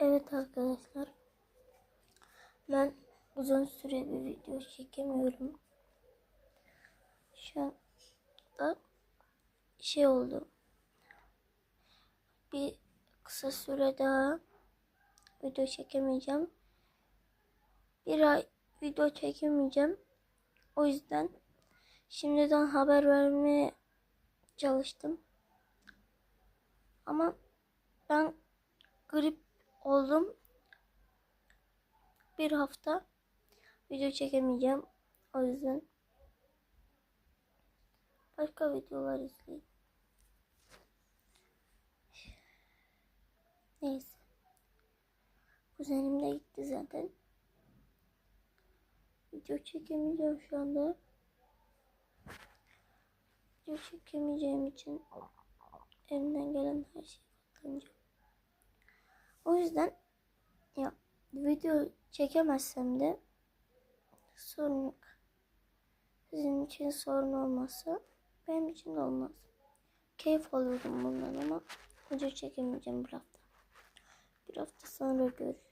Evet arkadaşlar. Ben uzun süre bir video çekemiyorum. Şu anda şey oldu. Bir kısa süre daha video çekemeyeceğim. Bir ay video çekemeyeceğim. O yüzden şimdiden haber vermeye çalıştım. Ama ben grip oldum. Bir hafta video çekemeyeceğim. O yüzden başka videolar izleyin. Neyse. Kuzenim de gitti zaten. Video çekemeyeceğim şu anda. Video çekemeyeceğim için elimden gelen yüzden ya video çekemezsem de sorun yok. Sizin için sorun olmazsa benim için de olmaz. Keyif alıyordum bundan ama video çekemeyeceğim bir hafta. Bir hafta sonra görüşürüz.